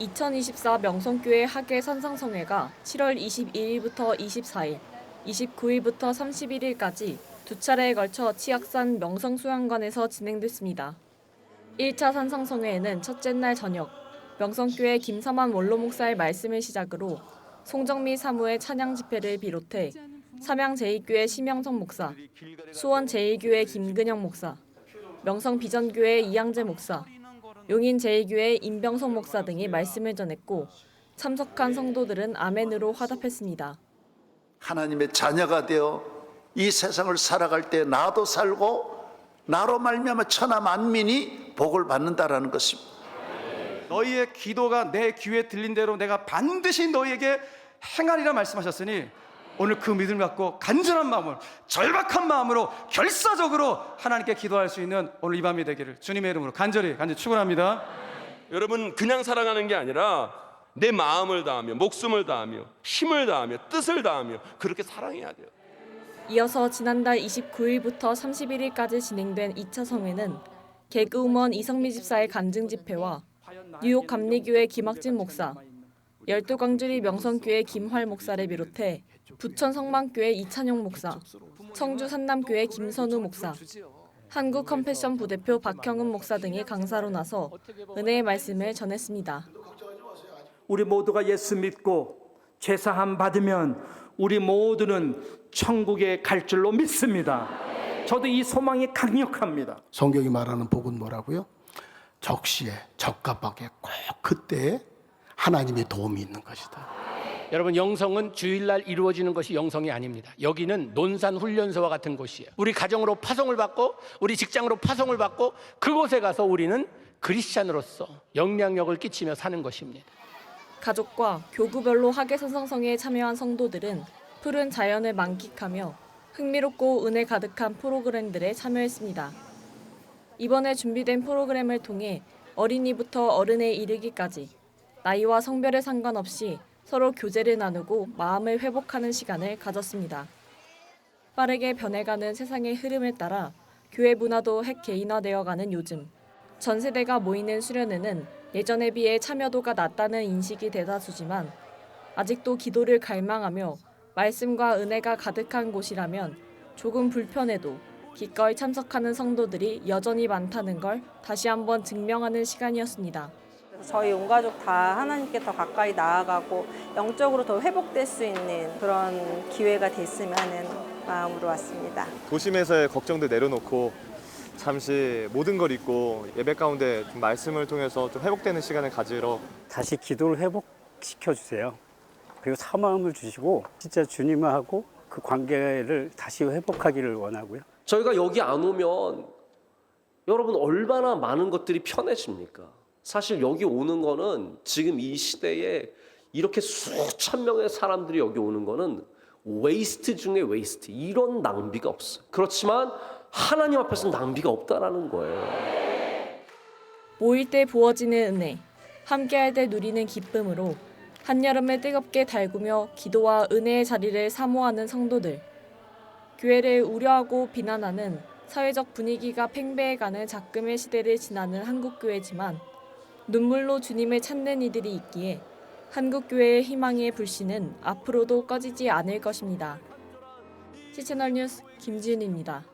2024 명성교회 학예 선상성회가 7월 22일부터 24일, 29일부터 31일까지 두 차례에 걸쳐 치악산 명성수양관에서 진행됐습니다. 1차 산상성회에는 첫째 날 저녁 명성교회 김서만 원로 목사의 말씀을 시작으로 송정미 사무의 찬양 집회를 비롯해 삼양 제2교회 심영성 목사, 수원 제1교회 김근영 목사, 명성 비전교회 이양재 목사, 용인 제2교회 임병성 목사 등이 말씀을 전했고 참석한 성도들은 아멘으로 화답했습니다. 하나님의 자녀가 되어 이 세상을 살아갈 때 나도 살고 나로 말미암아 천하 만민이 복을 받는다라는 것입니다. 너희의 기도가 내 귀에 들린 대로 내가 반드시 너희에게 행하리라 말씀하셨으니 오늘 그 믿음을 갖고 간절한 마음으로 절박한 마음으로 결사적으로 하나님께 기도할 수 있는 오늘 이 밤이 되기를 주님의 이름으로 간절히 간절히 축원합니다. 여러분 그냥 살아가는 게 아니라 내 마음을 다하며 목숨을 다하며 힘을 다하며 뜻을 다하며 그렇게 사랑해야 돼요. 이어서 지난달 29일부터 31일까지 진행된 2차 성회는 개그우먼 이성미 집사의 간증 집회와 뉴욕 감리교회 김학진 목사, 열두 광주리 명성교회 김활 목사를 비롯해 부천 성만교회 이찬용 목사, 청주 산남교회 김선우 목사, 한국 컴패션 부대표 박형은 목사 등이 강사로 나서 은혜의 말씀을 전했습니다. 우리 모두가 예수 믿고 죄사함 받으면 우리 모두는 천국에 갈 줄로 믿습니다. 저도 이 소망이 강력합니다. 성경이 말하는 복은 뭐라고요? 적시에 적갑하게 꼭 그때 하나님의 도움이 있는 것이다. 여러분 영성은 주일날 이루어지는 것이 영성이 아닙니다. 여기는 논산 훈련소와 같은 곳이에요. 우리 가정으로 파송을 받고 우리 직장으로 파송을 받고 그곳에 가서 우리는 그리스찬으로서 영향력을 끼치며 사는 것입니다. 가족과 교구별로 학예선상성회에 참여한 성도들은 푸른 자연을 만끽하며 흥미롭고 은혜 가득한 프로그램들에 참여했습니다. 이번에 준비된 프로그램을 통해 어린이부터 어른에 이르기까지 나이와 성별에 상관없이 서로 교제를 나누고 마음을 회복하는 시간을 가졌습니다. 빠르게 변해가는 세상의 흐름에 따라 교회 문화도 핵 개인화되어 가는 요즘 전 세대가 모이는 수련회는 예전에 비해 참여도가 낮다는 인식이 대다수지만 아직도 기도를 갈망하며 말씀과 은혜가 가득한 곳이라면 조금 불편해도 기꺼이 참석하는 성도들이 여전히 많다는 걸 다시 한번 증명하는 시간이었습니다. 저희 온 가족 다 하나님께 더 가까이 나아가고 영적으로 더 회복될 수 있는 그런 기회가 됐으면 하는 마음으로 왔습니다. 도심에서의 걱정들 내려놓고 잠시 모든 걸 잊고 예배 가운데 좀 말씀을 통해서 좀 회복되는 시간을 가지러 다시 기도를 회복시켜 주세요. 그리고 사마음을 주시고 진짜 주님하고 그 관계를 다시 회복하기를 원하고요. 저희가 여기 안 오면 여러분 얼마나 많은 것들이 편해집니까? 사실 여기 오는 거는 지금 이 시대에 이렇게 수천 명의 사람들이 여기 오는 거는 웨이스트 중에 웨이스트. 이런 낭비가 없어요. 그렇지만 하나님 앞에서 낭비가 없다라는 거예요. 모일 때 부어지는 은혜, 함께할 때 누리는 기쁨으로 한여름을 뜨겁게 달구며 기도와 은혜의 자리를 사모하는 성도들. 교회를 우려하고 비난하는 사회적 분위기가 팽배해가는 작금의 시대를 지나는 한국교회지만 눈물로 주님을 찾는 이들이 있기에 한국교회의 희망의 불씨는 앞으로도 꺼지지 않을 것입니다. 시채널 뉴스 김지은입니다.